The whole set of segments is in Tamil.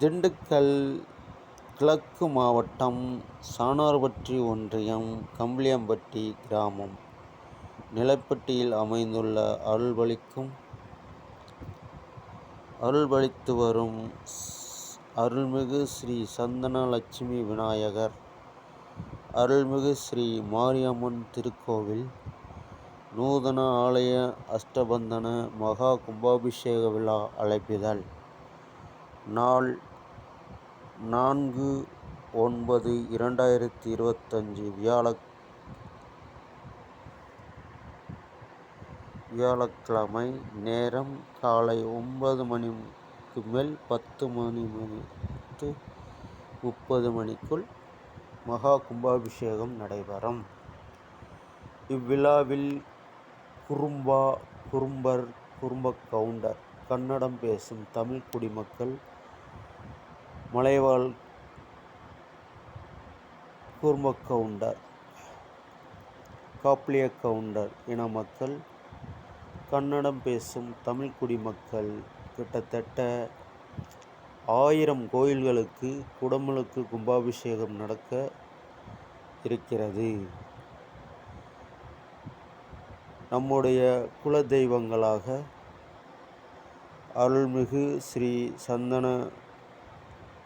திண்டுக்கல் கிழக்கு மாவட்டம் சாணார்பட்டி ஒன்றியம் கம்பளியம்பட்டி கிராமம். நிலப்பட்டியில் அமைந்துள்ள அருள்பளிக்கும் அருள்பளித்து வரும் அருள்மிகு ஸ்ரீ சந்தனலட்சுமி விநாயகர் அருள்மிகு ஸ்ரீ மாரியம்மன் திருக்கோவில் நூதன ஆலய அஷ்டபந்தன மகா கும்பாபிஷேக விழா அழைப்பிதழ். நாள் நான்கு ஒன்பது இரண்டாயிரத்தி இருபத்தஞ்சு வியாழ வியாழக்கிழமை நேரம் காலை ஒன்பது மணிக்கு மேல் பத்து மணி மணித்து முப்பது மணிக்குள் மகா கும்பாபிஷேகம் நடைபெறும். இவ்விழாவில் குறும்பா குறும்பர் குறும்ப கவுண்டர் கன்னடம் பேசும் தமிழ் குடிமக்கள் மலைவாழ் கூர்ம கவுண்டர் காப்ளிய கவுண்டர் இன மக்கள் கன்னடம் பேசும் தமிழ் குடிமக்கள். கிட்டத்தட்ட ஆயிரம் கோயில்களுக்கு குடமுழுக்கு கும்பாபிஷேகம் நடக்க இருக்கிறது. நம்முடைய குல தெய்வங்களாக அருள்மிகு ஸ்ரீ சந்தன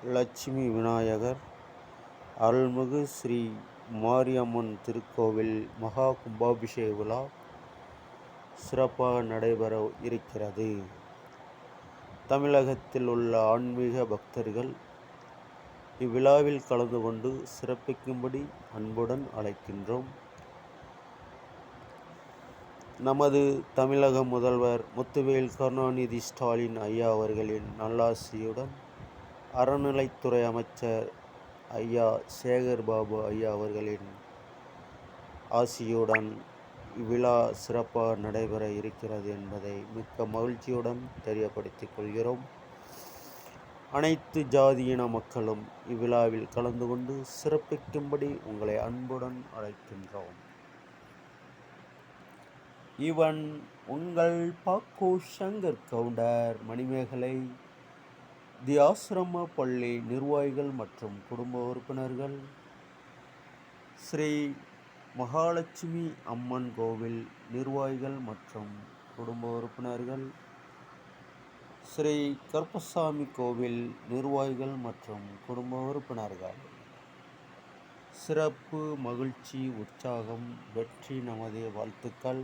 லட்சுமி விநாயகர் அருள்மிகு ஸ்ரீ மாரியம்மன் திருக்கோவில் மகா கும்பாபிஷேக விழா சிறப்பாக நடைபெற இருக்கிறது. தமிழகத்தில் உள்ள ஆன்மீக பக்தர்கள் இவ்விழாவில் கலந்து கொண்டு சிறப்பிக்கும்படி அன்புடன் அழைக்கின்றோம். நமது தமிழக முதல்வர் முத்துவேல் கருணாநிதி ஸ்டாலின் ஐயா அவர்களின் நல்லாசியுடன் அறநிலைத்துறை அமைச்சர் ஐயா சேகர் பாபு ஐயா அவர்களின் ஆசியுடன் இவ்விழா சிறப்பாக நடைபெற இருக்கிறது என்பதை மிக்க மகிழ்ச்சியுடன் தெரியப்படுத்திக் கொள்கிறோம். அனைத்து ஜாதியின மக்களும் இவ்விழாவில் கலந்து கொண்டு சிறப்பிக்கும்படி உங்களை அன்புடன் அழைக்கின்றோம். இவன் உங்கள் பாக்கோ சங்கர் கவுண்டர் மணிமேகலை தி ஆசிரம பள்ளி நிர்வாகிகள் மற்றும் குடும்ப உறுப்பினர்கள். ஸ்ரீ மகாலட்சுமி அம்மன் கோவில் நிர்வாகிகள் மற்றும் குடும்ப உறுப்பினர்கள். ஸ்ரீ கருப்பசாமி கோவில் நிர்வாகிகள் மற்றும் குடும்ப உறுப்பினர்கள். சிறப்பு மகிழ்ச்சி உற்சாகம் வெற்றி நமது வாழ்த்துக்கள்.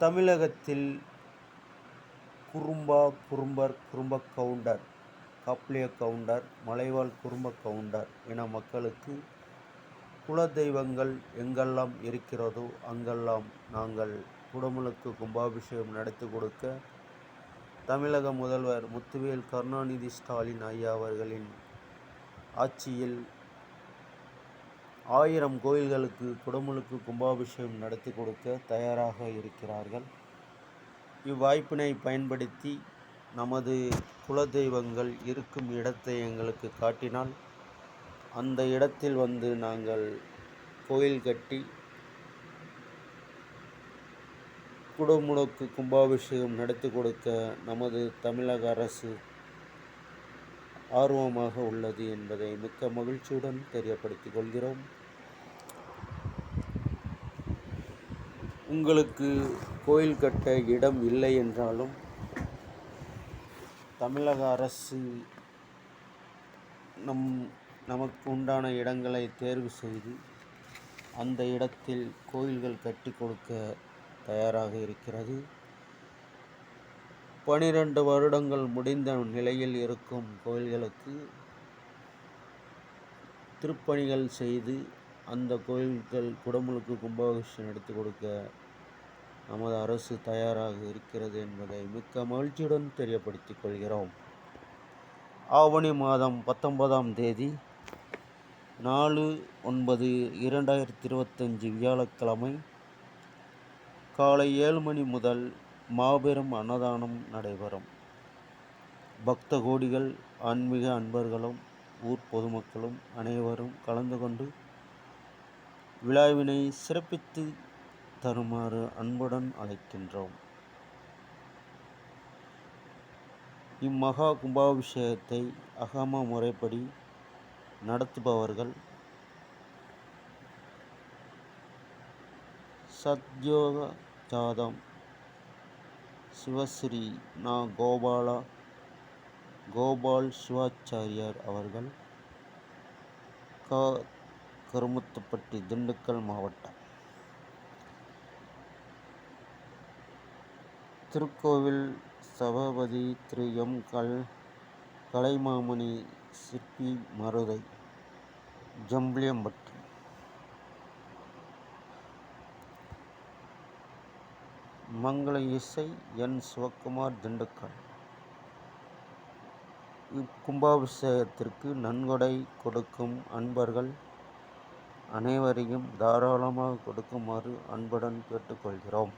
தமிழகத்தில் குறும்பா குறும்பர் குறும்ப கவுண்டர் காப்ளிய கவுண்டர் மலைவாழ் குறும்ப கவுண்டர் என மக்களுக்கு குல தெய்வங்கள் எங்கெல்லாம் இருக்கிறதோ அங்கெல்லாம் நாங்கள் குடமுழுக்கு கும்பாபிஷேகம் நடத்தி கொடுக்க தமிழக முதல்வர் முத்துவேல் கருணாநிதி ஸ்டாலின் ஐயா அவர்களின் ஆட்சியில் ஆயிரம் கோயில்களுக்கு குடமுழுக்கு கும்பாபிஷேகம் நடத்தி கொடுக்க தயாராக இருக்கிறார்கள். இவ்வாய்ப்பினை பயன்படுத்தி நமது குலதெய்வங்கள் இருக்கும் இடத்தை எங்களுக்கு காட்டினால் அந்த இடத்தில் வந்து நாங்கள் கோயில் கட்டி குடமுழுக்கு கும்பாபிஷேகம் நடத்தி கொடுக்க நமது தமிழக அரசு ஆர்வமாக உள்ளது என்பதை மிக்க மகிழ்ச்சியுடன் தெரியப்படுத்திக் கொள்கிறோம். உங்களுக்கு கோயில் கட்ட இடம் இல்லை என்றாலும் தமிழக அரசு நம் நமக்கு உண்டான இடங்களை தேர்வு செய்து அந்த இடத்தில் கோயில்கள் கட்டி கொடுக்க தயாராக இருக்கிறது. பனிரெண்டு வருடங்கள் முடிந்த நிலையில் இருக்கும் கோயில்களுக்கு திருப்பணிகள் செய்து அந்த கோயில்கள் குடமுழுக்கு கும்பாபிஷேகம் எடுத்து கொடுக்க நமது அரசு தயாராக இருக்கிறது என்பதை மிக்க மகிழ்ச்சியுடன் தெரியப்படுத்திக் கொள்கிறோம். ஆவணி மாதம் பத்தொன்பதாம் தேதி நாலு ஒன்பது இரண்டாயிரத்தி இருபத்தஞ்சி வியாழக்கிழமை காலை ஏழு மணி முதல் மாபெரும் அன்னதானம் நடைபெறும். பக்த கோடிகள் ஆன்மீக அன்பர்களும் ஊர் பொதுமக்களும் அனைவரும் கலந்து கொண்டு விழாவினை சிறப்பித்து தருமாறு அன்புடன் அழைக்கின்றோம். இம்மகா கும்பாபிஷேகத்தை அகம முறைப்படி நடத்துபவர்கள் சத்யோக ஜாதம் சிவஸ்ரீ நா கோபாலா கோபால் சிவாச்சாரியார் அவர்கள் க கருமுத்துப்பட்டி திண்டுக்கல் மாவட்டம். திருக்கோவில் சபாபதி திரு. எம். கல். கலைமாமணி சிற்பி மருதை ஜம்பிளியம்பட்டி மங்கள இசை என் சிவக்குமார் திண்டுக்கல். இக்கும்பாபிஷேகத்திற்கு நன்கொடை கொடுக்கும் அன்பர்கள் அனைவரையும் தாராளமாக கொடுக்குமாறு அன்புடன் கேட்டுக்கொள்கிறோம்.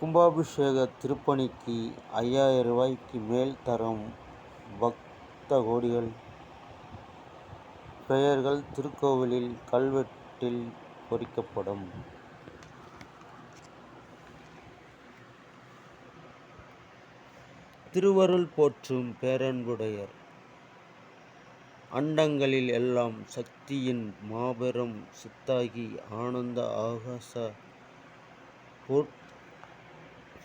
கும்பாபிஷேக திருப்பணிக்கு ஐயாயிரம் ரூபாய்க்கு மேல் தரும் பக்த கோடிகள் பெயர்கள் திருக்கோவிலில் கல்வெட்டில் பொறிக்கப்படும். திருவருள் போற்றும் பேரன்புடையர். அண்டங்களில் எல்லாம் சக்தியின் மாபெரும் சித்தாகி ஆனந்த ஆகாச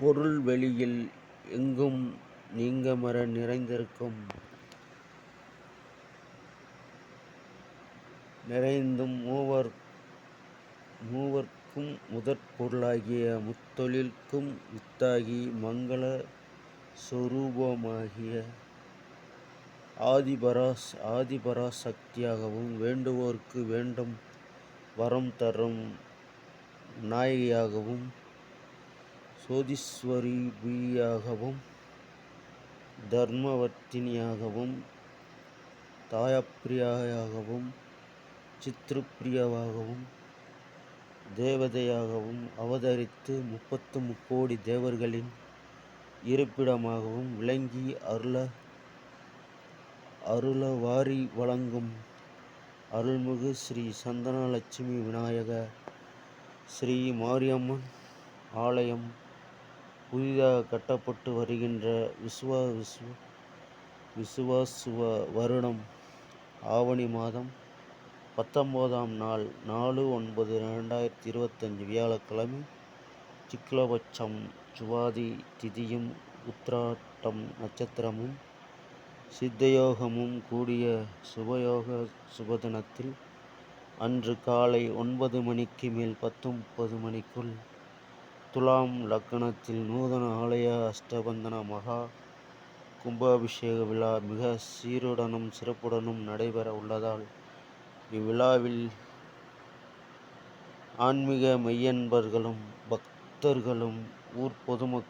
பொருள் வெளியில் எங்கும் நீங்கமர நிறைந்திருக்கும். நிறைந்தும் மூவர் மூவர்க்கும் முதற் பொருளாகிய முத்தொழில்க்கும் வித்தாகி மங்கள சொரூபமாகிய ஆதிபராஸ் ஆதிபராசக்தியாகவும் வேண்டுவோர்க்கு வேண்டும் வரம் தரும் நாயகியாகவும் சோதீஸ்வரிபியாகவும் தர்மவர்த்தினியாகவும் தாயப்பிரியாயாகவும் சித்ருப்பிரியாவாகவும் தேவதையாகவும் அவதரித்து முப்பத்து முக்கோடி தேவர்களின் இருப்பிடமாகவும் விளங்கி அருள அருளவாரி வழங்கும் அருள்மிகு ஸ்ரீ சந்தனலட்சுமி விநாயக ஸ்ரீ மாரியம்மன் ஆலயம் புதிதாக கட்டப்பட்டு வருகின்ற விஸ்வ விஸ்வ விசுவாசுவ வருடம் ஆவணி மாதம் பத்தொம்போதாம் நாள் நாலு ஒன்பது ரெண்டாயிரத்தி இருபத்தஞ்சி வியாழக்கிழமை சிக்லபட்சம் சுவாதி திதியும் உத்ராட்டம் நட்சத்திரமும் சித்தயோகமும் கூடிய சுபயோக சுபதினத்தில் அன்று காலை ஒன்பது மணிக்கு மேல் பத்து முப்பது மணிக்குள் துலாம் லக்கணத்தில் நூதன ஆலய அஷ்டபந்தன மகா கும்பாபிஷேக விழா மிக சீருடனும் சிறப்புடனும் நடைபெற உள்ளதால் இவ்விழாவில் ஆன்மீக மெய்யன்பர்களும் பக்தர்களும் ஊர் பொதுமக்கள்